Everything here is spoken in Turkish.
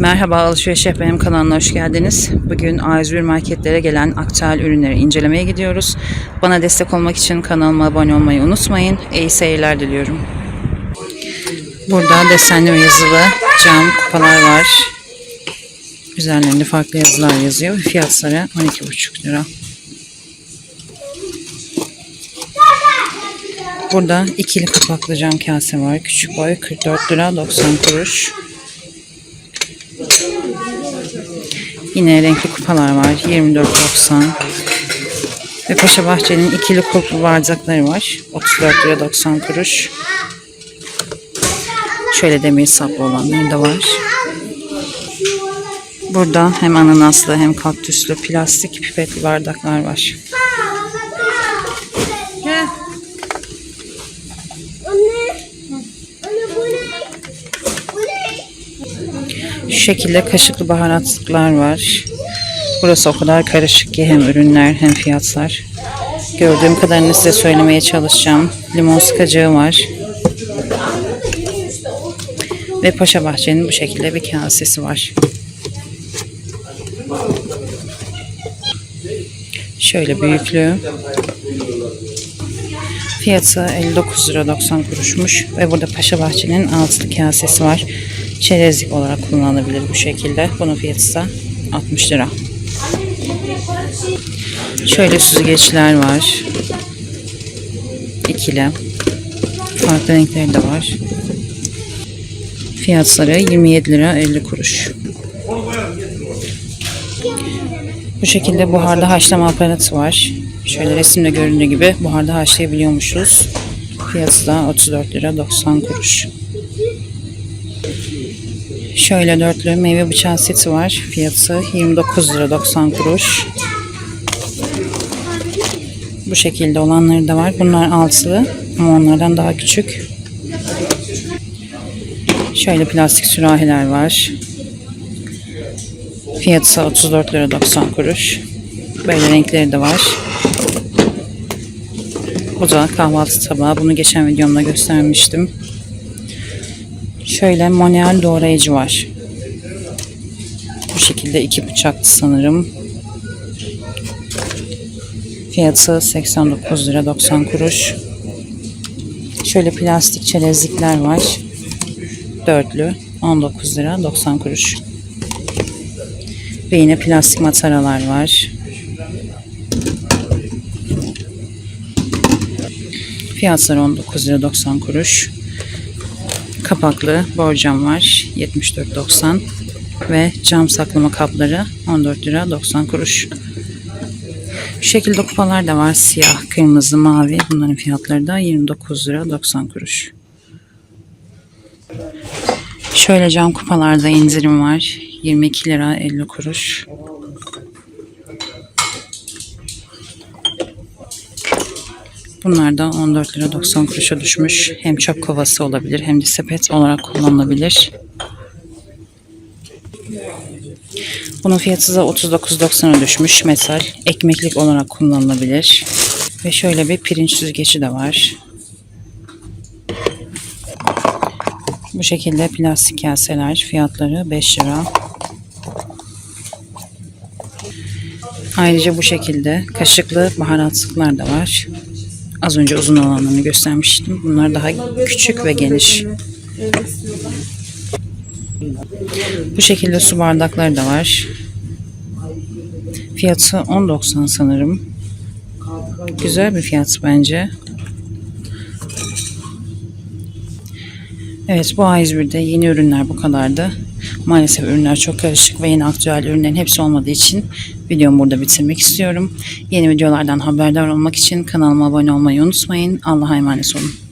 Merhaba Alışveriş Yap benim kanalına hoş geldiniz. Bugün A101 marketlere gelen aktüel ürünleri incelemeye gidiyoruz. Bana destek olmak için kanalıma abone olmayı unutmayın. İyi seyirler diliyorum. Burada desenli ve yazılı cam kupalar var. Üzerlerinde farklı yazılar yazıyor fiyatları 12,5 lira. Burada ikili kapaklı cam kase var. Küçük boy 44 lira 90 kuruş. Yine renkli kupalar var. 24.90. Ve Paşa Bahçe'nin ikili kulplu bardakları var. 34 lira 90 kuruş. Şöyle demir saplı olanları da var. Burada hem ananaslı hem kaktüslü plastik pipetli bardaklar var. Anne bu ne? Bu ne? Şu şekilde kaşıklı baharatlıklar var. Burası o kadar karışık ki hem ürünler hem fiyatlar. Gördüğüm kadarını size söylemeye çalışacağım. Limon sıkacağı var. Ve Paşa Bahçe'nin bu şekilde bir kasesi var. Şöyle büyüklüğü. Fiyatı 59 lira 90 kuruşmuş. Ve burada Paşa Bahçe'nin altılı kasesi var. Çerezlik olarak kullanılabilir bu şekilde. Bunun fiyatı da 60 lira. Şöyle süzgeçler var. İkili. Farklı renkleri de var. Fiyatları 27 lira 50 kuruş. Bu şekilde buharda haşlama aparatı var. Şöyle resimde göründüğü gibi buharda haşlayabiliyormuşuz. Fiyatı da 34 lira 90 kuruş. Şöyle dörtlü meyve bıçağı seti var. Fiyatı 29 lira 90 kuruş. Bu şekilde olanları da var. Bunlar altılı ama onlardan daha küçük. Şöyle plastik sürahiler var. Fiyatı 34 lira 90 kuruş. Böyle renkleri de var. Bu da kahvaltı tabağı. Bunu geçen videomda göstermiştim. Şöyle manuel doğrayıcı var. Bu şekilde iki bıçaklı sanırım. Fiyatı 89 lira 90 kuruş. Şöyle plastik çerezlikler var. Dörtlü 19 lira 90 kuruş. Ve yine plastik mataralar var. Fiyatları 19 lira 90 kuruş. Kapaklı borcam var 74.90 ve cam saklama kapları 14 lira 90 kuruş. Bu şekilde kupalar da var siyah, kırmızı, mavi. Bunların fiyatları da 29 lira 90 kuruş. Şöyle cam kupalarda indirim var. 22 lira 50 kuruş. Bunlar da 14 lira 90 kuruşa düşmüş. Hem çöp kovası olabilir hem de sepet olarak kullanılabilir. Bunun fiyatı da 39.90'a düşmüş. Metal ekmeklik olarak kullanılabilir. Ve şöyle bir pirinç süzgeci de var. Bu şekilde plastik kaseler fiyatları 5 lira. Ayrıca bu şekilde kaşıklı baharatlıklar da var. Az önce uzun olanlarını göstermiştim. Bunlar daha küçük ve geniş. Bu şekilde su bardakları da var. Fiyatı 10.90 sanırım. Güzel bir fiyat bence. Evet bu A101'de yeni ürünler bu kadardı. Maalesef ürünler çok karışık ve yeni aktüel ürünlerin hepsi olmadığı için videomu burada bitirmek istiyorum. Yeni videolardan haberdar olmak için kanalıma abone olmayı unutmayın. Allah'a emanet olun.